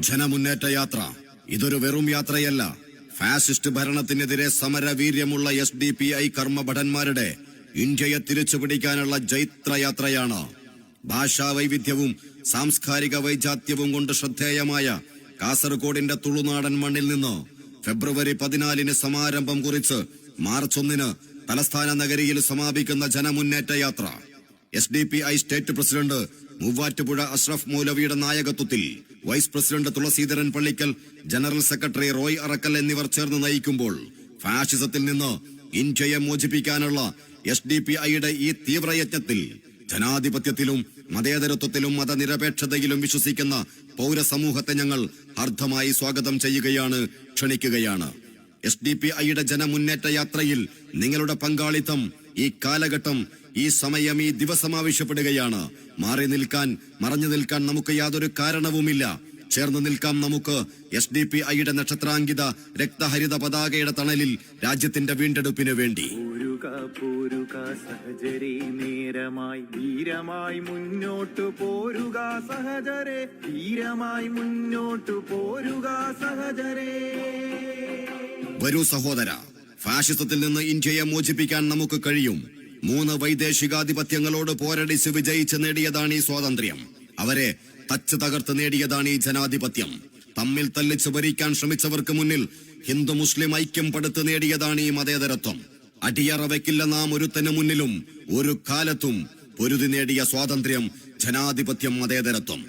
ജനമുന്നേറ്റ യാത്ര. ഇതൊരു വെറും യാത്രയല്ല. ഫാസിസ്റ്റ് ഭരണത്തിനെതിരെ സമരവീര്യമുള്ള എസ് ഡി പി ഐ കർമ്മഭടന്മാരുടെ ഇന്ത്യയെ തിരിച്ചുപിടിക്കാനുള്ള ജൈത്രയാത്രയാണ്. ഭാഷാ വൈവിധ്യവും സാംസ്കാരിക വൈജാത്യവും കൊണ്ട് ശ്രദ്ധേയമായ കാസർഗോഡിന്റെ തുളുനാടൻ മണ്ണിൽ നിന്ന് ഫെബ്രുവരി പതിനാലിന് സമാരംഭം കുറിച്ച് മാർച്ച് ഒന്നിന് തലസ്ഥാന നഗരിയിൽ സമാപിക്കുന്ന ജനമുന്നേറ്റ യാത്ര. S D P I state president Muvattupuzha Ashraf മൗലവിയുടെ നായകത്വത്തിൽ vice president Thulaseedharan Pallikkal general secretary Roy Arakkal എന്നിവർ ചേർന്ന് നയിക്കുമ്പോൾ ഫാഷിസത്തിൽ നിന്ന് ഇന്ത്യയെ മോചിപ്പിക്കാനുള്ള എസ് ഡി പി ഐയുടെ ഈ തീവ്രയജ്ഞത്തിൽ ജനാധിപത്യത്തിലും മതേതരത്വത്തിലും മതനിരപേക്ഷതയിലും വിശ്വസിക്കുന്ന പൗരസമൂഹത്തെ ഞങ്ങൾ അർദ്ധമായി സ്വാഗതം ചെയ്യുകയാണ് ക്ഷണിക്കുകയാണ്. എസ് ഡി പി ഐയുടെ ജനമുന്നേറ്റ യാത്രയിൽ നിങ്ങളുടെ പങ്കാളിത്തം ഈ കാലഘട്ടം ഈ സമയം ഈ ദിവസം ആവശ്യപ്പെടുകയാണ്. മാറി നിൽക്കാൻ മറഞ്ഞു നിൽക്കാൻ നമുക്ക് യാതൊരു കാരണവുമില്ല. ചേർന്ന് നിൽക്കാം നമുക്ക് എസ് ഡി പി ഐയുടെ നക്ഷത്രാങ്കിത രക്തഹരിത പതാകയുടെ തണലിൽ രാജ്യത്തിന്റെ വീണ്ടെടുപ്പിനു വേണ്ടി. പോരുക സഹചരേ നേരമായി ധീരമായി മുന്നോട്ടു പോരുക സഹചരേ. ധീരമായി മുന്നോട്ടു പോരുക സഹചരേ. വരൂ സഹോദര ഫാഷിസത്തിൽ നിന്ന് ഇന്ത്യയെ മോചിപ്പിക്കാൻ നമുക്ക് കഴിയും. മൂന്ന് വൈദേശികാധിപത്യങ്ങളോട് പോരടിച്ച് വിജയിച്ച് നേടിയതാണ് ഈ സ്വാതന്ത്ര്യം. അവരെ തച്ച് തകർത്ത് നേടിയതാണ് ഈ ജനാധിപത്യം. തമ്മിൽ തല്ലിച്ച് ഭരിക്കാൻ ശ്രമിച്ചവർക്ക് മുന്നിൽ ഹിന്ദു മുസ്ലിം ഐക്യം പടുത്ത് നേടിയതാണ് ഈ മതേതരത്വം. അടിയറ വെക്കില്ല നാം ഒരുത്തന് മുന്നിലും ഒരു കാലത്തും പൊരുതി നേടിയ സ്വാതന്ത്ര്യം ജനാധിപത്യം മതേതരത്വം.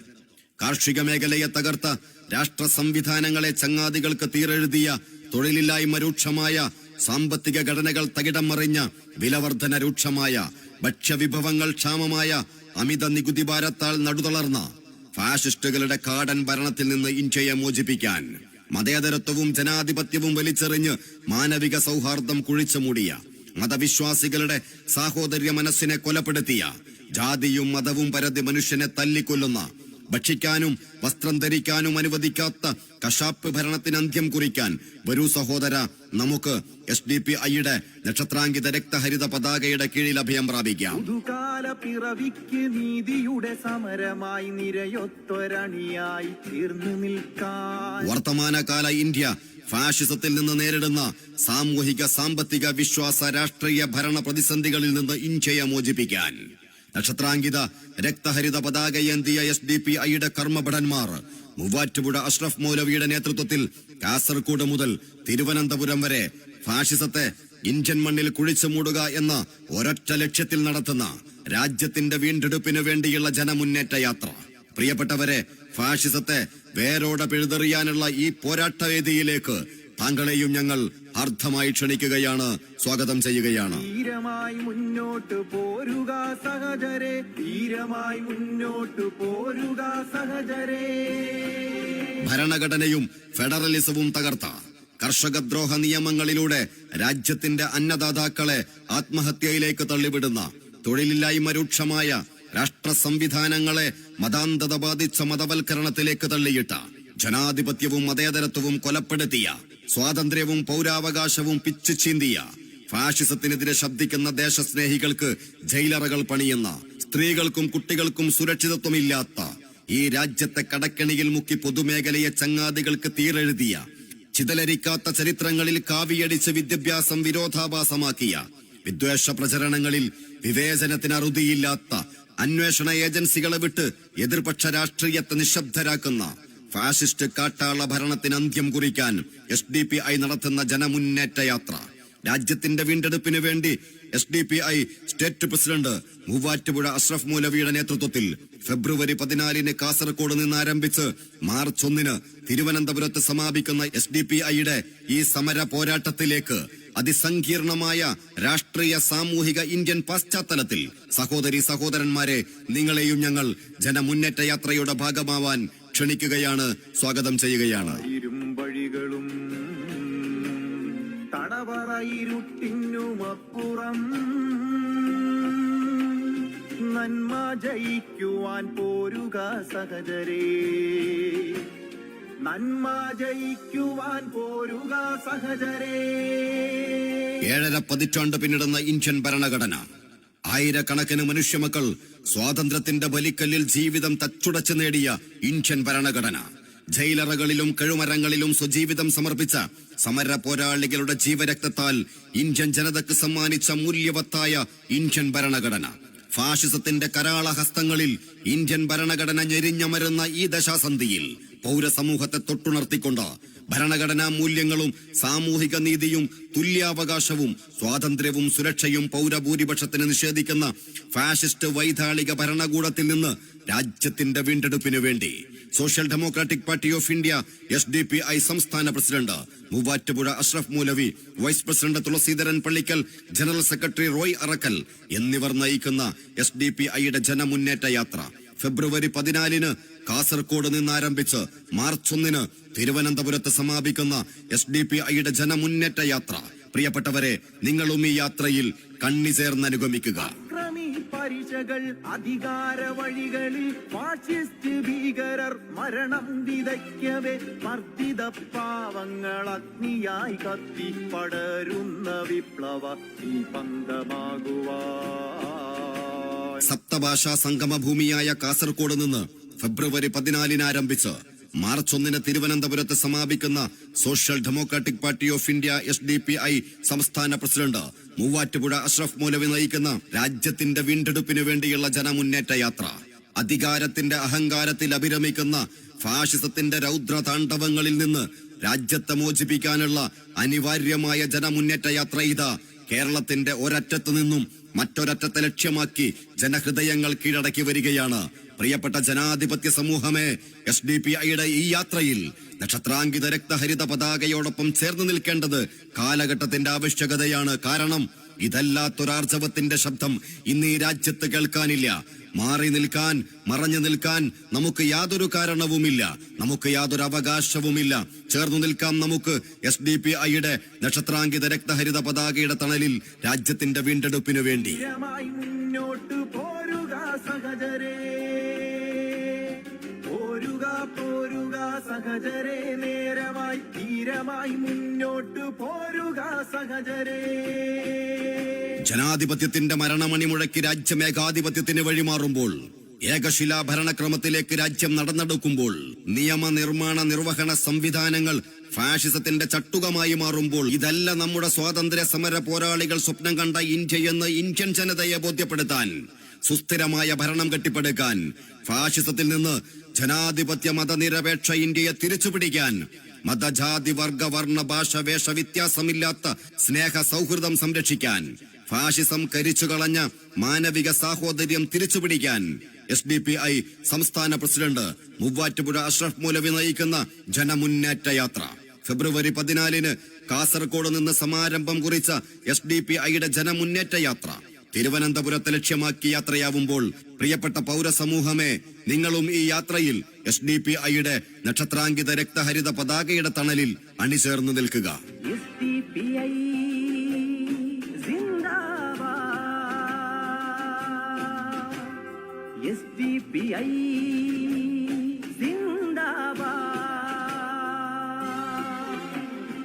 കാർഷിക മേഖലയെ തകർത്ത രാഷ്ട്ര സംവിധാനങ്ങളെ ചങ്ങാതികൾക്ക് തീരെഴുതിയ തൊഴിലില്ലായ്മ രൂക്ഷമായ സാമ്പത്തിക ഘടനകൾ തകിടം മറിഞ്ഞ വിലവർധന രൂക്ഷമായ ഭക്ഷ്യവിഭവങ്ങൾ ക്ഷാമമായ അമിത നികുതി ഭാരത്താൽ നടുതളർന്ന ഫാഷിസ്റ്റുകളുടെ കാടൻ ഭരണത്തിൽ നിന്ന് ഇന്ത്യയെ മോചിപ്പിക്കാൻ മതേതരത്വവും ജനാധിപത്യവും വലിച്ചെറിഞ്ഞ് മാനവിക സൗഹാർദ്ദം കുഴിച്ചു മൂടിയ മതവിശ്വാസികളുടെ സാഹോദര്യ മനസ്സിനെ കൊലപ്പെടുത്തിയ ജാതിയും മതവും പരതി മനുഷ്യനെ തല്ലിക്കൊല്ലുന്ന ഭക്ഷിക്കാനും വസ്ത്രം ധരിക്കാനും അനുവദിക്കാത്ത കശാപ്പ് ഭരണത്തിന് അന്ത്യം കുറിക്കാൻ വരൂ സഹോദര നമുക്ക് എസ് ഡി പി ഐയുടെ നക്ഷത്രാങ്കിത രക്തഹരിത പതാകയുടെ കീഴിൽ അഭയം പ്രാപിക്കാം. പുതുകാല പിറവിക്ക് നീതിയുടെ സമരമായി നിരയൊത്തൊരണിയായി തീർന്നു നിൽക്കാൻ. വർത്തമാനകാല ഇന്ത്യ ഫാഷിസത്തിൽ നിന്ന് നേരിടുന്ന സാമൂഹിക സാമ്പത്തിക വിശ്വാസ രാഷ്ട്രീയ ഭരണ പ്രതിസന്ധികളിൽ നിന്ന് ഇന്ത്യയെ മോചിപ്പിക്കാൻ നക്ഷത്രാങ്കിത രക്തഹരിത പതാകയേന്തിയ എസ് ഡി പി ഐയുടെ കർമ്മഭടന്മാർ. മൂവാറ്റുപുഴ അഷ്റഫ് മൗലവിയുടെ നേതൃത്വത്തിൽ കാസർകോട് മുതൽ തിരുവനന്തപുരം വരെ ഫാഷിസത്തെ ഇന്ത്യൻ മണ്ണിൽ കുഴിച്ചു മൂടുക എന്ന ഒരൊറ്റ ലക്ഷ്യത്തിൽ നടത്തുന്ന രാജ്യത്തിന്റെ വീണ്ടെടുപ്പിനു വേണ്ടിയുള്ള ജനമുന്നേറ്റ യാത്ര. പ്രിയപ്പെട്ടവരെ ഫാഷിസത്തെ വേരോടെ പിഴുതെറിയാനുള്ള ഈ പോരാട്ടവേദിയിലേക്ക് താങ്കളെയും ഞങ്ങൾ അർത്ഥമായി ക്ഷണിക്കുകയാണ്. സ്വാഗതം ചെയ്യുകയാണ്. ധീരമായി മുന്നോട്ട് പോരുക സഹജരെ. ധീരമായി മുന്നോട്ട് പോരുക സഹജരേ. ഭരണഘടനയും ഫെഡറലിസവും തകർത്ത. കർഷകദ്രോഹ നിയമങ്ങളിലൂടെ രാജ്യത്തിന്റെ അന്നദാതാക്കളെ ആത്മഹത്യയിലേക്ക് തള്ളിവിടുന്ന തൊഴിലില്ലായ്മ രൂക്ഷമായ രാഷ്ട്ര സംവിധാനങ്ങളെ മതാന്തത ബാധിച്ച മതവൽക്കരണത്തിലേക്ക് തള്ളിയിട്ട ജനാധിപത്യവും മതേതരത്വവും കൊലപ്പെടുത്തിയ സ്വാതന്ത്ര്യവും പൗരാവകാശവും പിച്ചു ചീന്തിയ ഫാഷിസത്തിനെതിരെ ശബ്ദിക്കുന്ന ദേശസ്നേഹികൾക്ക് ജയിലറകൾ പണിയുന്ന സ്ത്രീകൾക്കും കുട്ടികൾക്കും സുരക്ഷിതത്വമില്ലാത്ത ഈ രാജ്യത്തെ കടക്കണിയിൽ മുക്കി പൊതുമേഖലയെ ചങ്ങാതികൾക്ക് തീരെഴുതിയ ചിതലരിക്കാത്ത ചരിത്രങ്ങളിൽ കാവിയടിച്ച് വിദ്യാഭ്യാസം വിരോധാഭാസമാക്കിയ വിദ്വേഷ പ്രചരണങ്ങളിൽ വിവേചനത്തിന് അറുതിയില്ലാത്ത അന്വേഷണ ഏജൻസികളെ വിട്ട് എതിർപക്ഷ രാഷ്ട്രീയത്തെ നിശബ്ദരാക്കുന്ന ഫാഷിസ്റ്റ് കാട്ടാള ഭരണത്തിന് അന്ത്യം കുറിക്കാൻ എസ് ഡി പി ഐ നടത്തുന്ന ജനമുന്നേറ്റ യാത്ര. രാജ്യത്തിന്റെ വീണ്ടെടുപ്പിന് വേണ്ടി S D P I state president Muvattupuzha Ashraf മൂലവിയുടെ നേതൃത്വത്തിൽ ഫെബ്രുവരി പതിനാലിന് കാസർഗോഡ് നിന്ന് ആരംഭിച്ച് മാർച്ച് ഒന്നിന് തിരുവനന്തപുരത്ത് സമാപിക്കുന്ന എസ് ഡി പി ഐയുടെ ഈ സമര പോരാട്ടത്തിലേക്ക് അതിസങ്കീർണമായ രാഷ്ട്രീയ സാമൂഹിക ഇന്ത്യൻ പശ്ചാത്തലത്തിൽ സഹോദരി സഹോദരന്മാരെ നിങ്ങളെയും ഞങ്ങൾ ജനമുന്നേറ്റ യാത്രയുടെ ഭാഗമാവാൻ ക്ഷണിക്കുകയാണ് സ്വാഗതം ചെയ്യുകയാണ്. ഇരുമ്പഴികളും തടവറയിരുട്ടിനുമപ്പുറം നന്മ ജയിക്കുവാൻ പോരുക സഹചരേ. നന്മ ജയിക്കുവാൻ പോരുക സഹചരേ. ഏഴര പതിറ്റാണ്ട് പിന്നിടുന്ന ഇന്ത്യൻ ഭരണഘടന. ആയിരക്കണക്കിന് മനുഷ്യമക്കൾ സ്വാതന്ത്ര്യത്തിന്റെ ബലിക്കല്ലിൽ ജീവിതം തച്ചുടച്ചു നേടിയ ഇന്ത്യൻ ഭരണഘടന. ജയിലറകളിലും കഴുമരങ്ങളിലും സ്വജീവിതം സമർപ്പിച്ച സമര പോരാളികളുടെ ജീവരക്തത്താൽ ഇന്ത്യൻ ജനതയ്ക്ക് സമ്മാനിച്ച മൂല്യവത്തായ ഇന്ത്യൻ ഭരണഘടന. ഫാഷിസത്തിന്റെ കരാള ഹസ്തങ്ങളിൽ ഇന്ത്യൻ ഭരണഘടന ഞെരിഞ്ഞമരുന്ന ഈ ദശാസന്ധിയിൽ പൗരസമൂഹത്തെ തൊട്ടുണർത്തിക്കൊണ്ട് ഭരണഘടനാ മൂല്യങ്ങളും സാമൂഹിക നീതിയും തുല്യാവകാശവും സ്വാതന്ത്ര്യവും സുരക്ഷയും പൗരഭൂരിപക്ഷത്തിന് നിഷേധിക്കുന്ന ഫാഷിസ്റ്റ് വൈതാളിക ഭരണകൂടത്തിൽ നിന്ന് രാജ്യത്തിന്റെ വീണ്ടെടുപ്പിനു വേണ്ടി social democratic party of India S D P I സംസ്ഥാന president Muvattupuzha Ashraf Moulavi vice president Thulaseedharan Pallikkal general secretary Roy Arakkal എന്നിവർ നയിക്കുന്ന എസ് ഡി പി ഐയുടെ ജനമുന്നേറ്റ യാത്ര. ഫെബ്രുവരി പതിനാലിന് കാസർകോട് നിന്ന് ആരംഭിച്ച് മാർച്ച് ഒന്നിന് തിരുവനന്തപുരത്ത് സമാപിക്കുന്ന എസ് ഡി പി ഐയുടെ ജനമുന്നേറ്റ യാത്ര. പ്രിയപ്പെട്ടവരെ നിങ്ങളും ഈ യാത്രയിൽ കണ്ണി ചേർന്ന് അനുഗമിക്കുക പരിചകൾ അധികാര വഴികളിൽ ഫാഷിസ്റ്റ് ഭീകരർ മരണം വിതയ്ക്കവേ. വർദ്ധിത പാവങ്ങൾ അഗ്നിയായി കത്തി പടരുന്ന വിപ്ലവ ദീപന്തമാകുവാൻ സപ്തഭാഷാ സംഗമഭൂമിയായ കാസർകോട് നിന്ന് ഫെബ്രുവരി പതിനാലിന് ആരംഭിച്ച് മാർച്ച് ഒന്നിന് തിരുവനന്തപുരത്ത് സമാപിക്കുന്ന social democratic party of India S D P I സംസ്ഥാന പ്രസിഡന്റ് മൂവാറ്റുപുഴ അഷ്റഫ് മൂലവി നയിക്കുന്ന രാജ്യത്തിന്റെ വീണ്ടെടുപ്പിനു വേണ്ടിയുള്ള ജനമുന്നേറ്റ യാത്ര. അധികാരത്തിന്റെ അഹങ്കാരത്തിൽ അഭിരമിക്കുന്ന ഫാഷിസത്തിന്റെ രൗദ്ര താണ്ഡവങ്ങളിൽ നിന്ന് രാജ്യത്തെ മോചിപ്പിക്കാനുള്ള അനിവാര്യമായ ജനമുന്നേറ്റ യാത്ര ഇതാ. കേരളത്തിന്റെ ഒരറ്റത്ത് നിന്നും മറ്റൊരറ്റത്തെ ലക്ഷ്യമാക്കി ജനഹൃദയങ്ങൾ കീഴടക്കി വരികയാണ്. പ്രിയപ്പെട്ട ജനാധിപത്യ സമൂഹമേ എസ് ഡി പി ഐയുടെ ഈ യാത്രയിൽ നക്ഷത്രാങ്കിത രക്തഹരിത പതാകയോടൊപ്പം ചേർന്ന് നിൽക്കേണ്ടത് കാലഘട്ടത്തിന്റെ ആവശ്യകതയാണ്. കാരണം ഇതല്ലാത്തൊരാർജവത്തിന്റെ ശബ്ദം ഇന്ന് ഈ രാജ്യത്ത് കേൾക്കാനില്ല. മാറി നിൽക്കാൻ മറഞ്ഞു നിൽക്കാൻ നമുക്ക് യാതൊരു കാരണവുമില്ല. നമുക്ക് യാതൊരു അവകാശവുമില്ല. ചേർന്നു നിൽക്കാം നമുക്ക് എസ് ഡി പി ഐയുടെ നക്ഷത്രാങ്കിത രക്തഹരിത പതാകയുടെ തണലിൽ രാജ്യത്തിന്റെ വീണ്ടെടുപ്പിനു വേണ്ടി. സഹജരേ. നേരമായി ധീരമായി മുന്നോട്ട് പോരുക സഹജരേ. ജനാധിപത്യത്തിന്റെ മരണമണി മുഴക്കി രാജ്യം ഏകാധിപത്യത്തിന് വഴിമാറുമ്പോൾ ഏകശിലാ ഭരണക്രമത്തിലേക്ക് രാജ്യം നടന്നെടുക്കുമ്പോൾ നിയമനിർമ്മാണ നിർവഹണ സംവിധാനങ്ങൾ ഫാഷിസത്തിന്റെ ചട്ടുകമായി മാറുമ്പോൾ ഇതല്ല നമ്മുടെ സ്വാതന്ത്ര്യ സമര പോരാളികൾ സ്വപ്നം കണ്ട ഇന്ത്യയെന്ന് ഇന്ത്യൻ ജനതയെ ബോധ്യപ്പെടുത്താൻ സുസ്ഥിരമായ ഭരണം കെട്ടിപ്പടുക്കാൻ ഫാഷിസത്തിൽ നിന്ന് ജനാധിപത്യ മതനിരപേക്ഷ ഇന്ത്യയെ തിരിച്ചുപിടിക്കാൻ മതജാതി വർഗ വർണ ഭാഷ വേഷ വ്യത്യാസമില്ലാത്ത സ്നേഹ സൗഹൃദം സംരക്ഷിക്കാൻ ഫാഷിസം കരിച്ചു കളഞ്ഞ മാനവിക സാഹോദര്യം തിരിച്ചുപിടിക്കാൻ എസ് ഡി പി ഐ സംസ്ഥാന പ്രസിഡന്റ് മൂവാറ്റുപുഴ അഷ്റഫ് മൂലവി നയിക്കുന്ന ജനമുന്നേറ്റ യാത്ര. ഫെബ്രുവരി പതിനാലിന് കാസർഗോഡ് നിന്ന് സമാരംഭം കുറിച്ച എസ് ഡി പി ഐയുടെ ജനമുന്നേറ്റ യാത്ര. തിരുവനന്തപുരത്തെ ലക്ഷ്യമാക്കി യാത്രയാവുമ്പോൾ പ്രിയപ്പെട്ട പൗരസമൂഹമേ നിങ്ങളും ഈ യാത്രയിൽ എസ് ഡി പി ഐയുടെ നക്ഷത്രാങ്കിത രക്തഹരിത പതാകയുടെ തണലിൽ അണിചേർന്ന് നിൽക്കുക.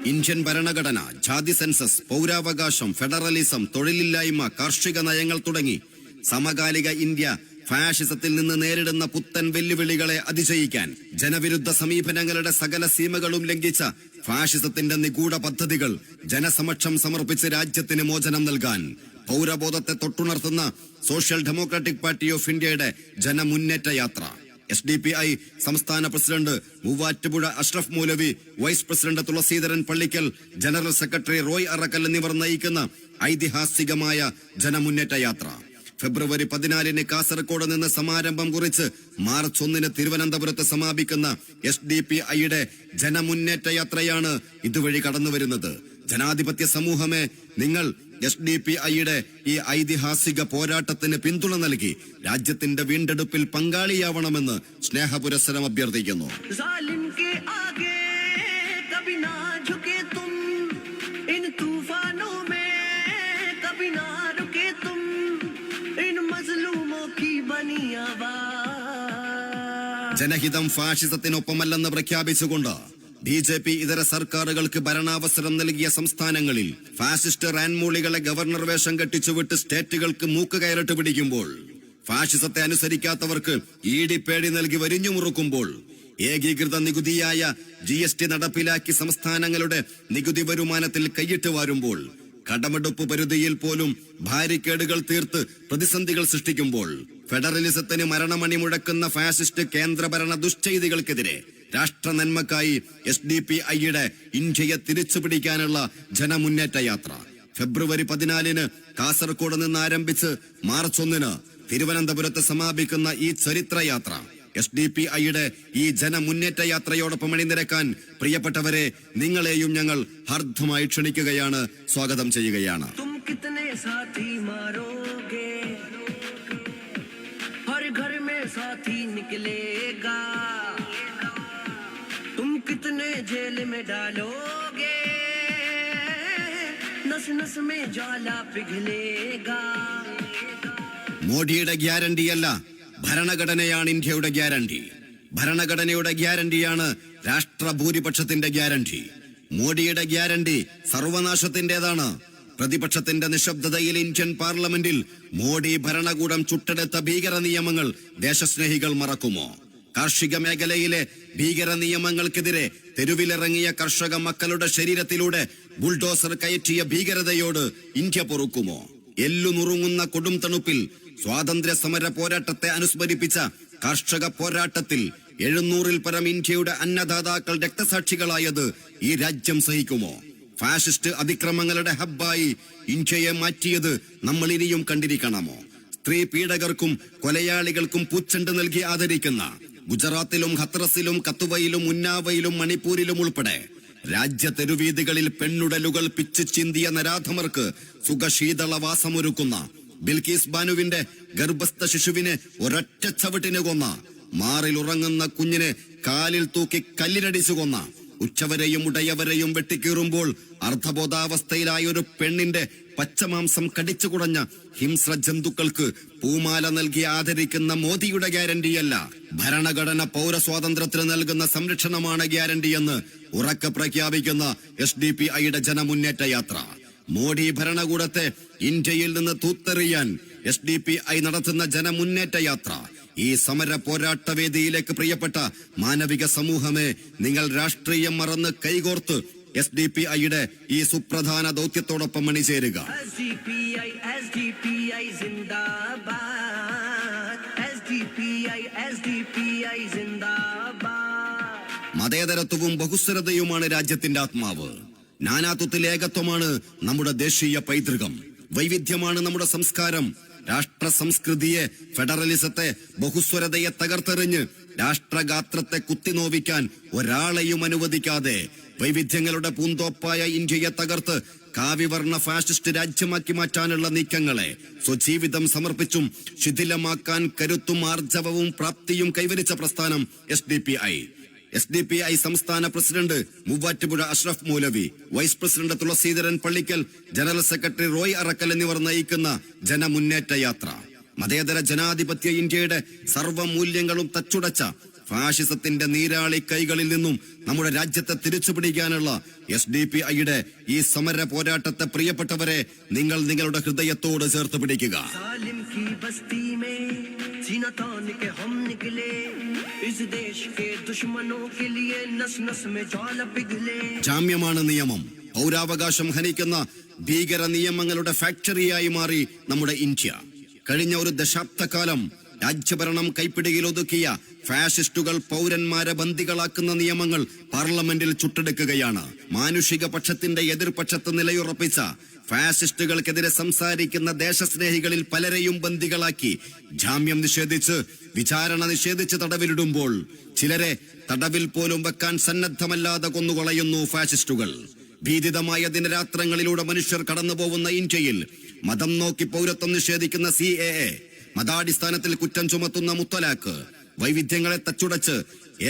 ഇന്ത്യൻ ഭരണഘടന ജാതി സെൻസസ് പൗരാവകാശം ഫെഡറലിസം തൊഴിലില്ലായ്മ കാർഷിക നയങ്ങൾ തുടങ്ങി സമകാലിക ഇന്ത്യ ഫാഷിസത്തിൽ നിന്ന് നേരിടുന്ന പുത്തൻ വെല്ലുവിളികളെ അതിജയിക്കാൻ ജനവിരുദ്ധ സമീപനങ്ങളുടെ സകല സീമകളും ലംഘിച്ച ഫാഷിസത്തിന്റെ നിഗൂഢ പദ്ധതികൾ ജനസമക്ഷം സമർപ്പിച്ച് രാജ്യത്തിന് മോചനം നൽകാൻ പൗരബോധത്തെ തൊട്ടുണർത്തുന്ന സോഷ്യൽ ഡെമോക്രാറ്റിക് പാർട്ടി ഓഫ് ഇന്ത്യയുടെ ജനമുന്നേറ്റ യാത്ര. എസ് ഡി പി ഐ സംസ്ഥാന president Muvattupuzha Ashraf Moulavi vice president Thulaseedharan Pallikkal general secretary Roy Arakkal എന്നിവർ നയിക്കുന്ന ഐതിഹാസികമായ ജനമുന്നേറ്റ യാത്ര. ഫെബ്രുവരി പതിനാലിന് കാസർഗോഡ് നിന്ന് സമാരംഭം കുറിച്ച് മാർച്ച് ഒന്നിന് തിരുവനന്തപുരത്ത് സമാപിക്കുന്ന എസ് ഡി പി ഐയുടെ ജനമുന്നേറ്റ യാത്രയാണ് ഇതുവഴി കടന്നുവരുന്നത്. ജനാധിപത്യ സമൂഹമേ നിങ്ങൾ എസ് ഡി പി ഐയുടെ ഈ ഐതിഹാസിക പോരാട്ടത്തിന് പിന്തുണ നൽകി രാജ്യത്തിന്റെ വീണ്ടെടുപ്പിൽ പങ്കാളിയാവണമെന്ന് സ്നേഹപുരസരം അഭ്യർത്ഥിക്കുന്നു. ജനഹിതം ഫാഷിസത്തിനൊപ്പമല്ലെന്ന് പ്രഖ്യാപിച്ചുകൊണ്ട് ബി ജെ പി ഇതര സർക്കാരുകൾക്ക് ഭരണാവസരം നൽകിയ സംസ്ഥാനങ്ങളിൽ ഫാസിസ്റ്റ് റാൻമൂളികളെ ഗവർണർ വേഷം കെട്ടിച്ചുവിട്ട് സ്റ്റേറ്റുകൾക്ക് മൂക്ക് കയറിട്ട് പിടിക്കുമ്പോൾ ഫാഷിസത്തെ അനുസരിക്കാത്തവർക്ക് ഇ ഡി പേടി നൽകി വരിഞ്ഞു മുറുക്കുമ്പോൾ ഏകീകൃത നികുതിയായ ജി എസ് ടി നടപ്പിലാക്കി സംസ്ഥാനങ്ങളുടെ നികുതി വരുമാനത്തിൽ കൈയിട്ട് വാരുമ്പോൾ കടമെടുപ്പ് പരിധിയിൽ പോലും ഭാരിക്കേടുകൾ തീർത്ത് പ്രതിസന്ധികൾ സൃഷ്ടിക്കുമ്പോൾ ഫെഡറലിസത്തിന് മരണമണി മുഴക്കുന്ന ഫാസിസ്റ്റ് കേന്ദ്രഭരണ ദുശ്ചെയ്തികൾക്കെതിരെ രാഷ്ട്ര നന്മക്കായി എസ് ഡി പി ഐയുടെ ഇന്ത്യയെ തിരിച്ചുപിടിക്കാനുള്ള ജനമുന്നേറ്റ യാത്ര. ഫെബ്രുവരി പതിനാലിന് കാസർഗോഡ് നിന്ന് ആരംഭിച്ച് മാർച്ച് ഒന്നിന് തിരുവനന്തപുരത്ത് സമാപിക്കുന്ന ഈ ചരിത്രയാത്ര എസ് ഡി പി ഐയുടെ ഈ ജനമുന്നേറ്റ യാത്രയോടൊപ്പം അണിനിരക്കാൻ പ്രിയപ്പെട്ടവരെ നിങ്ങളെയും ഞങ്ങൾ ഹർദ്ധമായി ക്ഷണിക്കുകയാണ് സ്വാഗതം ചെയ്യുകയാണ്. സാഥി നിക്കലേ जेल में डालोगे नस नस में ज्वाला पिघलेगा മോഡിയുടെ ഗ്യാരണ്ടിയല്ല ഭരണഘടനയാണ് ഇന്ത്യയുടെ ഗ്യാരണ്ടി ഭരണഘടനയുടെ ഗ്യാരണ്ടിയാണ് രാഷ്ട്ര ഭൂരിപക്ഷത്തിന്റെ ഗ്യാരണ്ടി മോഡിയുടെ ഗ്യാരണ്ടി സർവനാശത്തിന്റേതാണ് പ്രതിപക്ഷത്തിന്റെ നിശബ്ദതയിൽ ഇന്ത്യൻ പാർലമെന്റിൽ മോഡി ഭരണകൂടം ചുട്ടെടുത്ത ഭീകര നിയമങ്ങൾ ദേശസ്നേഹികൾ മറക്കുമോ കാർഷിക മേഖലയിലെ ഭീകര നിയമങ്ങൾക്കെതിരെ തെരുവിലിറങ്ങിയ കർഷക മക്കളുടെ ശരീരത്തിലൂടെ ബുൾഡോസർ കയറ്റിയ ഭീകരതയോട് ഇന്ത്യ പൊറുക്കുമോ? എല്ലു നുറുങ്ങുന്ന കൊടും തണുപ്പിൽ സ്വാതന്ത്ര്യ സമര പോരാട്ടത്തെ അനുസ്മരിപ്പിച്ച കർഷക പോരാട്ടത്തിൽ എഴുന്നൂറിൽ പരം ഇന്ത്യയുടെ അന്നദാതാക്കൾ രക്തസാക്ഷികളായത് ഈ രാജ്യം സഹിക്കുമോ? ഫാഷിസ്റ്റ് അതിക്രമങ്ങളുടെ ഹബ്ബായി ഇന്ത്യയെ മാറ്റിയത് നമ്മൾ ഇനിയും കണ്ടിരിക്കണമോ? സ്ത്രീ പീഡകർക്കും കൊലയാളികൾക്കും പൂച്ചണ്ട് നൽകി ആദരിക്കുന്ന ഗുജറാത്തിലും ഖത്രസിലും കത്തുവയിലും ഉന്നാവയിലും മണിപ്പൂരിലും ഉൾപ്പെടെ രാജ്യ തെരുവീതികളിൽ പെണ്ണുടലുകൾ പിച്ചു ചിന്തിയ നരാധമർക്ക് സുഖശീതളവാസമൊരുക്കുന്ന ബിൽക്കീസ് ബാനുവിന്റെ ഗർഭസ്ഥ ശിശുവിനെ ഒരൊറ്റ ചവിട്ടിന് കൊന്ന മാറിൽ ഉറങ്ങുന്ന കുഞ്ഞിനെ കാലിൽ തൂക്കി കല്ലിനടിച്ചു കൊന്ന ഉച്ചവരെയും ഉടയവരെയും വെട്ടിക്കീറുമ്പോൾ അർദ്ധബോധാവസ്ഥയിലായ ഒരു പെണ്ണിന്റെ പച്ചമാംസം കടിച്ചു കുടഞ്ഞ ഹിംസ്ര ജന്തുക്കൾക്ക് പൂമാല നൽകി ആദരിക്കുന്ന മോദിയുടെ ഗ്യാരണ്ടിയല്ല. ഭരണഘടന പൗരസ്വാതന്ത്ര്യത്തിന് നൽകുന്ന സംരക്ഷണമാണ് ഗ്യാരണ്ടിയെന്ന് ഉറക്കെ പ്രഖ്യാപിക്കുന്ന എസ് ഡി പി ഐയുടെ ജനമുന്നേറ്റ യാത്ര. മോഡി ഭരണകൂടത്തെ ഇന്ത്യയിൽ നിന്ന് തൂത്തെറിയാൻ എസ് ഡി പി ഐ നടത്തുന്ന ജനമുന്നേറ്റ യാത്ര. ഈ സമര പോരാട്ട വേദിയിലേക്ക് പ്രിയപ്പെട്ട മാനവിക സമൂഹമേ നിങ്ങൾ രാഷ്ട്രീയം മറന്ന് കൈകോർത്ത് എസ് ഡി പി ഐയുടെ ഈ സുപ്രധാന ദൗത്യത്തോടൊപ്പം അണിചേരുക. മതേതരത്വവും ബഹുസ്വരതയുമാണ് രാജ്യത്തിന്റെ ആത്മാവ്. നാനാത്വത്തിൽ ഏകത്വമാണ് നമ്മുടെ ദേശീയ പൈതൃകം. വൈവിധ്യമാണ് നമ്മുടെ സംസ്കാരം. രാഷ്ട്ര സംസ്കൃതിയെ ഫെഡറലിസത്തെ ബഹുസ്വരതയെ തകർത്തെറിഞ്ഞ് രാഷ്ട്രഗാത്രത്തെ കുത്തിനോവിക്കാൻ ഒരാളെയും അനുവദിക്കാതെ വൈവിധ്യങ്ങളുടെ പൂന്തോപ്പായ ഇന്ത്യയെ തകർത്ത് കാവിവർണ ഫാസിസ്റ്റ് രാജ്യമാക്കി മാറ്റാനുള്ള നീക്കങ്ങളെ സ്വജീവിതം സമർപ്പിച്ചും ശിഥിലമാക്കാൻ കരുത്തും ആർജവവും പ്രാപ്തിയും കൈവരിച്ച പ്രസ്ഥാനം S D P I. S D P I സംസ്ഥാന president Muvattupuzha Ashraf Moulavi vice president Thulaseedharan Pallikkal general secretary Roy Arakkal എന്നിവർ നയിക്കുന്ന ജനമുന്നേറ്റ യാത്ര. മതേതര ജനാധിപത്യ ഇന്ത്യയുടെ സർവമൂല്യങ്ങളും തച്ചുടച്ച ഫാഷിസത്തിന്റെ നീരാളി കൈകളിൽ നിന്നും നമ്മുടെ രാജ്യത്തെ തിരിച്ചുപിടിക്കാനുള്ള എസ് ഡി പി ഐയുടെ ഈ സമര പോരാട്ടത്തെ പ്രിയപ്പെട്ടവരെ നിങ്ങൾ നിങ്ങളുടെ ഹൃദയത്തോട് ചേർത്ത് പിടിക്കുക. जालिम की बस्ती में सीना तान के हम निकले इस देश के दुश्मनों के लिए नस नस में ज्वाला पिघले ജാമ്യമാണ് നിയമം പൗരാവകാശം ഹനിക്കുന്ന ഭീകര നിയമങ്ങളുടെ ഫാക്ടറിയായി മാറി നമ്മുടെ ഇന്ത്യ കഴിഞ്ഞ ഒരു ദശാബ്ദക്കാലം രാജ്യഭരണം കൈപ്പിടിയിൽ ഒതുക്കിയ ഫാഷിസ്റ്റുകൾ പൗരന്മാരെ ബന്ദികളാക്കുന്ന നിയമങ്ങൾ പാർലമെന്റിൽ ചുട്ടെടുക്കുകയാണ്. മാനുഷിക പക്ഷത്തിന്റെ എതിർപക്ഷത്ത് നിലയുറപ്പിച്ച ഫാസിസ്റ്റുകൾക്കെതിരെ സംസാരിക്കുന്ന ദേശസ്നേഹികളിൽ പലരെയും ബന്ദികളാക്കി ജാമ്യം നിഷേധിച്ച് വിചാരണ നിഷേധിച്ച് തടവിലിടുമ്പോൾ ചിലരെ തടവിൽ പോലും വെക്കാൻ സന്നദ്ധമല്ലാതെ കൊന്നുകളയുന്നു ഫാസിസ്റ്റുകൾ ഭീതിതമായ ദിനരാത്രങ്ങളിലൂടെ മനുഷ്യർ കടന്നുപോകുന്ന ഇന്ത്യയിൽ മതം നോക്കി പൗരത്വം നിഷേധിക്കുന്ന സി മതാടിസ്ഥാനത്തിൽ കുറ്റം ചുമത്തുന്ന മുത്തലാക്ക് വൈവിധ്യങ്ങളെ തച്ചുടച്ച്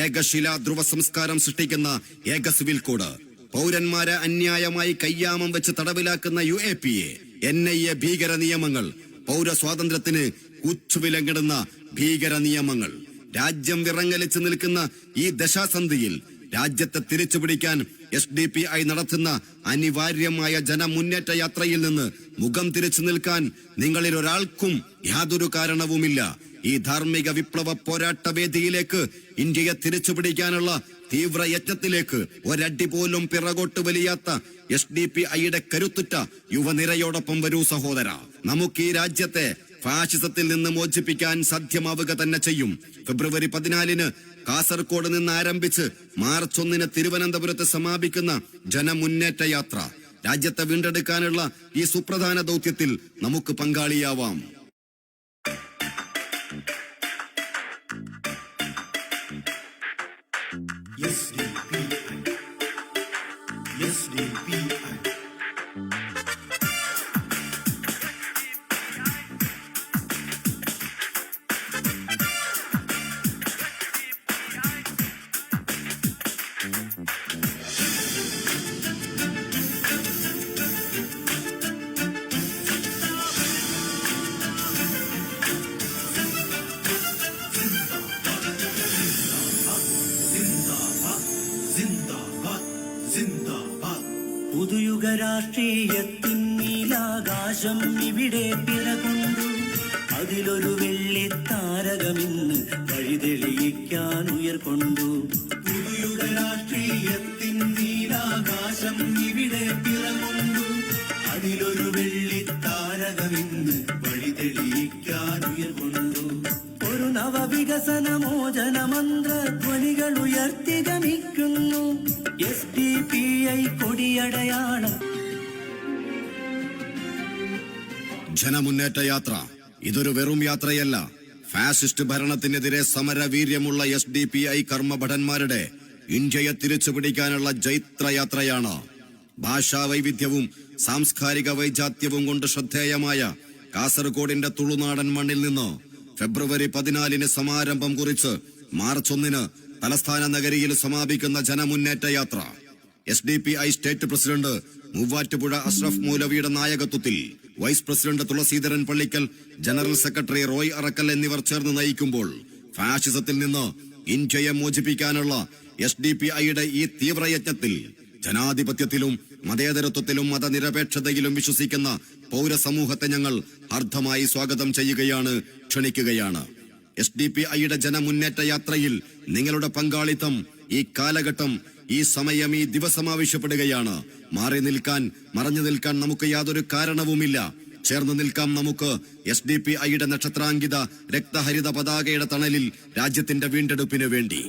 ഏകശിലാ ധ്രുവ സംസ്കാരം സൃഷ്ടിക്കുന്ന ഏക സിവിൽ കോഡ്. പൗരന്മാരെ അന്യായമായി കയ്യാമം വെച്ച് തടവിലാക്കുന്ന U A P A N I A ഭീകര നിയമങ്ങൾ. പൗരസ്വാതന്ത്ര്യത്തിന് കൂച്ചുവിലങ്ങിടുന്ന ഭീകര നിയമങ്ങൾ. രാജ്യം വിറങ്ങലിച്ച് നിൽക്കുന്ന ഈ ദശാസന്ധിയിൽ രാജ്യത്തെ തിരിച്ചുപിടിക്കാൻ എസ് ഡി പി ഐ നടത്തുന്ന അനിവാര്യമായ ജനമുന്നേറ്റ യാത്രയിൽ നിന്ന് മുഖം തിരിച്ചു നിൽക്കാൻ നിങ്ങളിൽ ഒരാൾക്കും യാതൊരു കാരണവുമില്ല. ഈ ധാർമ്മിക വിപ്ലവ പോരാട്ട വേദിയിലേക്ക് ഇന്ത്യയെ തിരിച്ചുപിടിക്കാനുള്ള തീവ്ര യജ്ഞത്തിലേക്ക് ഒരടി പോലും പിറകോട്ട് വലിയാത്ത എസ് ഡി പി ഐയുടെ കരുത്തുറ്റ യുവനിരയോടൊപ്പം വരൂ സഹോദര. നമുക്ക് ഈ രാജ്യത്തെ ഫാഷിസത്തിൽ നിന്ന് മോചിപ്പിക്കാൻ സാധ്യമാവുക തന്നെ ചെയ്യും. ഫെബ്രുവരി പതിനാലിന് കാസർകോട് നിന്ന് ആരംഭിച്ച് മാർച്ച് ഒന്നിന് തിരുവനന്തപുരത്ത് സമാപിക്കുന്ന ജനമുന്നേറ്റ യാത്ര. രാജ്യത്തെ വീണ്ടെടുക്കാനുള്ള ഈ സുപ്രധാന ദൗത്യത്തിൽ നമുക്ക് പങ്കാളിയാവാം. Yes, DP. Yes, DP. നീലാകാശം അതിലൊരു ഉയർക്കൊണ്ടു ഒരു നവവികസന ഗമിക്കുന്നു. എസ് പി ഐ ജനമുന്നേറ്റ യാത്ര ഇതൊരു വെറും യാത്രയല്ല. ഫാസിസ്റ്റ് ഭരണത്തിനെതിരെ സമരവീര്യമുള്ള എസ് ഡി പി ഐ കർമ്മഭടന്മാരുടെ ഇന്ത്യയെ തിരിച്ചുപിടിക്കാനുള്ള ജൈത്രയാത്രയാണ്. ഭാഷാ വൈവിധ്യവും സാംസ്കാരിക വൈജാത്യവും കൊണ്ട് ശ്രദ്ധേയമായ കാസർഗോഡിന്റെ തുളുനാടൻ മണ്ണിൽ നിന്ന് ഫെബ്രുവരി പതിനാലിന് സമാരംഭം കുറിച്ച് മാർച്ച് ഒന്നിന് തലസ്ഥാന നഗരിയിൽ സമാപിക്കുന്ന ജനമുന്നേറ്റ യാത്ര. S D P I state president Muvattupuzha Ashraf മൗലവിയുടെ നായകത്വത്തിൽ vice president Thulaseedharan Pallikkal general secretary Roy Arakkal എന്നിവർ ചേർന്ന് നയിക്കുമ്പോൾ ഫാഷിസത്തിൽ നിന്ന് ഇന്ത്യയെ മോചിപ്പിക്കാനുള്ള എസ് ഡി പി ഐയുടെ ഈ തീവ്രയജ്ഞത്തിൽ ജനാധിപത്യത്തിലും മതേതരത്വത്തിലും മതനിരപേക്ഷതയിലും വിശ്വസിക്കുന്ന പൗരസമൂഹത്തെ ഞങ്ങൾ അർദ്ധമായി സ്വാഗതം ചെയ്യുകയാണ് ക്ഷണിക്കുകയാണ്. എസ് ഡി പി ഐയുടെ ജനമുന്നേറ്റ യാത്രയിൽ നിങ്ങളുടെ പങ്കാളിത്തം ഈ കാലഘട്ടം ഈ സമയം ഈ ദിവസം ആവശ്യപ്പെടുകയാണ്. മാറി നിൽക്കാൻ മറഞ്ഞു നിൽക്കാൻ നമുക്ക് യാതൊരു കാരണവുമില്ല. ചേർന്ന് നിൽക്കാം നമുക്ക് എസ് ഡി പി ഐയുടെ നക്ഷത്രാങ്കിത രക്തഹരിത പതാകയുടെ തണലിൽ രാജ്യത്തിന്റെ വീണ്ടെടുപ്പിനു വേണ്ടി.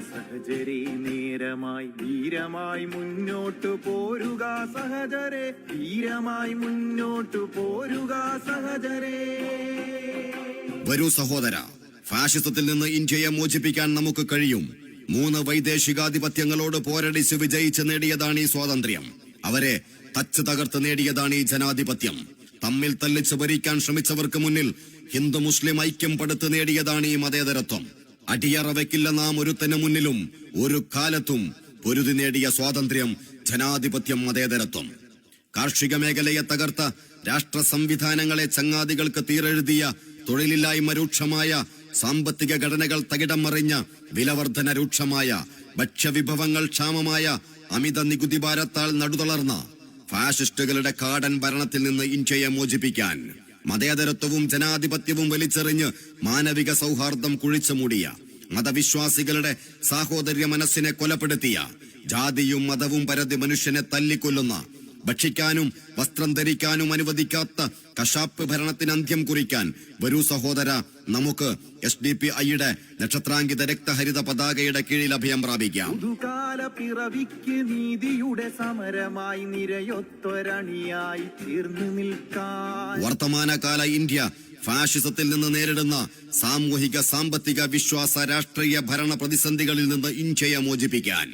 സഹജരെ നേരമായി ധീരമായി മുന്നോട്ടു പോരുക സഹചരേ. ധീരമായി മുന്നോട്ടു പോരുക സഹചരേ. വരൂ സഹോദര ഫാഷിസത്തിൽ നിന്ന് ഇന്ത്യയെ മോചിപ്പിക്കാൻ നമുക്ക് കഴിയും. മൂന്ന് വൈദേശികാധിപത്യങ്ങളോട് പോരടിച്ച് വിജയിച്ച് നേടിയതാണ് ഈ സ്വാതന്ത്ര്യം. അവരെ തച്ച് തകർത്ത് നേടിയതാണ് ഈ ജനാധിപത്യം. തമ്മിൽ തല്ലിച്ച് ഭരിക്കാൻ ശ്രമിച്ചവർക്ക് മുന്നിൽ ഹിന്ദു മുസ്ലിം ഐക്യം പടുത്ത് നേടിയതാണ് ഈ മതേതരത്വം. അടിയറ വെക്കില്ല നാം ഒരുത്തന് മുന്നിലും ഒരു കാലത്തും പൊരുതി നേടിയ സ്വാതന്ത്ര്യം ജനാധിപത്യം മതേതരത്വം. കാർഷിക മേഖലയെ തകർത്ത രാഷ്ട്ര സംവിധാനങ്ങളെ ചങ്ങാതികൾക്ക് തീരെഴുതിയ തൊഴിലില്ലായ്മ രൂക്ഷമായ സാമ്പത്തിക ഘടനകൾ തകിടം മറിഞ്ഞ വിലവർധന രൂക്ഷമായ ഭക്ഷ്യവിഭവങ്ങൾ ക്ഷാമമായ അമിത നികുതി ഭാരത്താൽ നടുതളർന്ന ഫാഷിസ്റ്റുകളുടെ കാടൻ ഭരണത്തിൽ നിന്ന് ഇന്ത്യയെ മോചിപ്പിക്കാൻ മതേതരത്വവും ജനാധിപത്യവും വലിച്ചെറിഞ്ഞ് മാനവിക സൗഹാർദ്ദം കുഴിച്ചു മൂടിയ മതവിശ്വാസികളുടെ സാഹോദര്യ മനസ്സിനെ കൊലപ്പെടുത്തിയ ജാതിയും മതവും പരതി മനുഷ്യനെ തല്ലിക്കൊല്ലുന്ന ഭക്ഷിക്കാനും വസ്ത്രം ധരിക്കാനും അനുവദിക്കാത്ത കശാപ്പ് ഭരണത്തിന് അന്ത്യം കുറിക്കാൻ വരൂ സഹോദര നമുക്ക് എസ് ഡി പി ഐയുടെ നക്ഷത്രാങ്കിത രക്തഹരിത പതാകയുടെ കീഴിൽ അഭയം പ്രാപിക്കാം. പുതുകാല പിറവിക്ക് നീതിയുടെ സമരമായി നിരയൊത്തൊരണിയായി തീർന്നു നിൽക്കാൻ. വർത്തമാനകാല ഇന്ത്യ ഫാഷിസത്തിൽ നിന്ന് നേരിടുന്ന സാമൂഹിക സാമ്പത്തിക വിശ്വാസ രാഷ്ട്രീയ ഭരണ പ്രതിസന്ധികളിൽ നിന്ന് ഇന്ത്യയെ മോചിപ്പിക്കാൻ.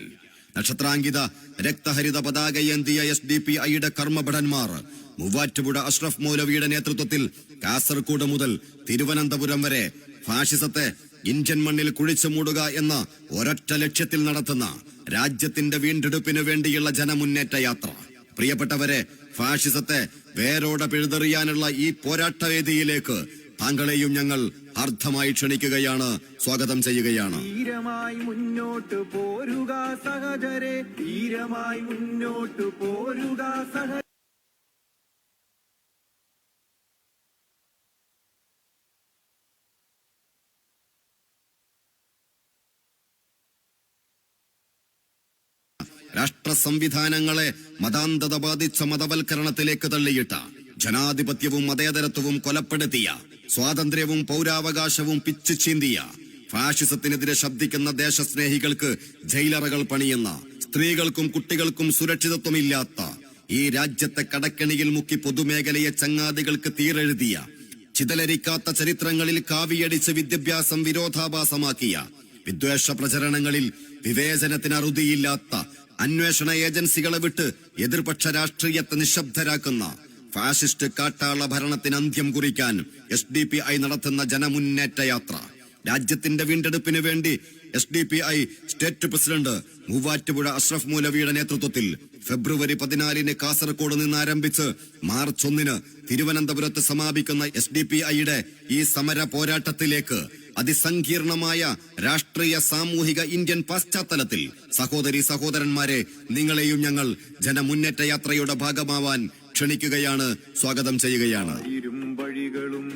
നക്ഷത്രാങ്കിത രക്തഹരിത പതാകയേന്തിയ എസ് ഡി പി ഐയുടെ കർമ്മഭടന്മാർ. മൂവാറ്റുപുഴ അഷ്റഫ് മൗലവിയുടെ നേതൃത്വത്തിൽ കാസർകോട് മുതൽ തിരുവനന്തപുരം വരെ ഫാഷിസത്തെ ഇന്ത്യൻ മണ്ണിൽ കുഴിച്ചു മൂടുക എന്ന ഒരൊറ്റ ലക്ഷ്യത്തിൽ നടത്തുന്ന രാജ്യത്തിന്റെ വീണ്ടെടുപ്പിനു വേണ്ടിയുള്ള ജനമുന്നേറ്റ യാത്ര. പ്രിയപ്പെട്ടവരെ ഫാഷിസത്തെ വേരോടെ പിഴുതെറിയാനുള്ള ഈ പോരാട്ടവേദിയിലേക്ക് താങ്കളെയും ഞങ്ങൾ അർത്ഥമായി ക്ഷണിക്കുകയാണ് സ്വാഗതം ചെയ്യുകയാണ്. ധീരമായി മുന്നോട്ട് പോരുക സഹജരെ ധീരമായി മുന്നോട്ട് പോരുക സഹ രാഷ്ട്ര സംവിധാനങ്ങളെ മതാന്തത ബാധിച്ച മതവൽക്കരണത്തിലേക്ക് തള്ളിയിട്ട ജനാധിപത്യവും മതേതരത്വവും കൊലപ്പെടുത്തിയ സ്വാതന്ത്ര്യവും പൗരാവകാശവും പിച്ചു ചീന്തിയ ഫാഷിസത്തിനെതിരെ ശബ്ദിക്കുന്ന ദേശസ്നേഹികൾക്ക് ജയിലറകൾ പണിയുന്ന സ്ത്രീകൾക്കും കുട്ടികൾക്കും സുരക്ഷിതത്വമില്ലാത്ത ഈ രാജ്യത്തെ കടക്കെണിയിൽ മുക്കി പൊതുമേഖലയെ ചങ്ങാതികൾക്ക് തീരെഴുതിയ ചിതലരിക്കാത്ത ചരിത്രങ്ങളിൽ കാവിയടിച്ച് വിദ്യാഭ്യാസം വിരോധാഭാസമാക്കിയ വിദ്വേഷ പ്രചരണങ്ങളിൽ വിവേചനത്തിന് അറുതിയില്ലാത്ത അന്വേഷണ ഏജൻസികളെ വിട്ട് എതിർപക്ഷ രാഷ്ട്രീയത്തെ നിശബ്ദരാക്കുന്ന ഫാഷിസ്റ്റ് കാട്ടാള ഭരണത്തിന് അന്ത്യം കുറിക്കാൻ എസ് ഡി പി ഐ നടത്തുന്ന ജനമുന്നേറ്റ യാത്ര. രാജ്യത്തിന്റെ വീണ്ടെടുപ്പിന് വേണ്ടി S D P I state president Muvattupuzha Ashraf മൂലവിയുടെ നേതൃത്വത്തിൽ ഫെബ്രുവരി പതിനാലിന് കാസർഗോഡ് നിന്ന് ആരംഭിച്ച് മാർച്ച് ഒന്നിന് തിരുവനന്തപുരത്ത് സമാപിക്കുന്ന എസ് ഡി പി ഐയുടെ ഈ സമര പോരാട്ടത്തിലേക്ക് അതിസങ്കീർണമായ രാഷ്ട്രീയ സാമൂഹിക ഇന്ത്യൻ പശ്ചാത്തലത്തിൽ സഹോദരി സഹോദരന്മാരെ നിങ്ങളെയും ഞങ്ങൾ ജനമുന്നേറ്റ യാത്രയുടെ ഭാഗമാവാൻ ക്ഷണിക്കുകയാണ്. സ്വാഗതം ചെയ്യുകയാണ്. ഇരുമ്പഴികളും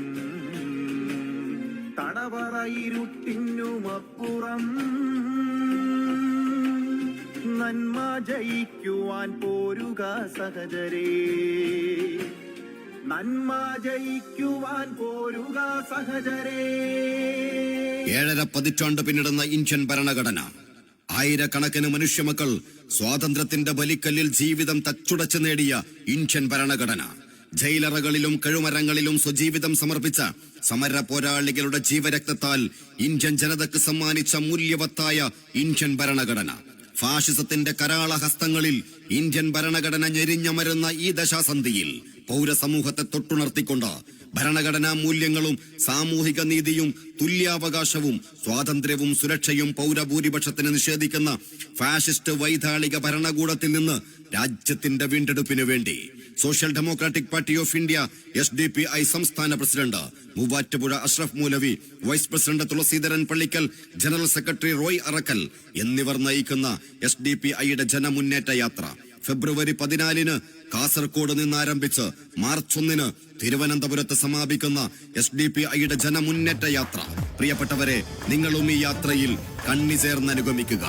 നന്മ ജയിക്കുവാൻ പോരുക സഹജരേ. നന്മ ജയിക്കുവാൻ പോരുക സഹജരേ. ഏഴര പതിറ്റാണ്ട് പിന്നിടുന്ന ഇന്ത്യൻ ഭരണഘടന. ആയിരക്കണക്കിന് മനുഷ്യമക്കൾ സ്വാതന്ത്ര്യത്തിന്റെ ബലിക്കല്ലിൽ ജീവിതം തച്ചുടച്ചു നേടിയ ഇന്ത്യൻ ഭരണഘടന. ജയിലറകളിലും കഴുമരങ്ങളിലും സ്വജീവിതം സമർപ്പിച്ച സമര പോരാളികളുടെ ജീവരക്തത്താൽ ഇന്ത്യൻ ജനതയ്ക്ക് സമ്മാനിച്ച മൂല്യവത്തായ ഇന്ത്യൻ ഭരണഘടന. ഫാഷിസത്തിന്റെ കരാള ഹസ്തങ്ങളിൽ ഇന്ത്യൻ ഭരണഘടന ഞെരിഞ്ഞമരുന്ന ഈ ദശാസന്ധിയിൽ പൗരസമൂഹത്തെ തൊട്ടുണർത്തിക്കൊണ്ട് ഭരണഘടനാ മൂല്യങ്ങളും സാമൂഹിക നീതിയും തുല്യാവകാശവും സ്വാതന്ത്ര്യവും സുരക്ഷയും പൗരഭൂരിപക്ഷത്തിന് നിഷേധിക്കുന്ന ഫാഷിസ്റ്റ് വൈതാളിക ഭരണകൂടത്തിൽ നിന്ന് രാജ്യത്തിന്റെ വീണ്ടെടുപ്പിനു വേണ്ടി social democratic party of India S D P I സംസ്ഥാന president Muvattupuzha Ashraf Moulavi vice president Thulaseedharan Pallikkal general secretary Roy Arakkal എന്നിവർ നയിക്കുന്ന എസ് ഡി പി ഐയുടെ ജനമുന്നേറ്റ യാത്ര ഫെബ്രുവരി പതിനാലിന് കാസർഗോഡ് നിന്ന് ആരംഭിച്ച് മാർച്ച് ഒന്നിന് തിരുവനന്തപുരത്ത് സമാപിക്കുന്ന എസ് ഡി പി ഐയുടെ ജനമുന്നേറ്റ യാത്ര. പ്രിയപ്പെട്ടവരെ നിങ്ങളും ഈ യാത്രയിൽ കണ്ണി ചേർന്ന് അനുഗമിക്കുക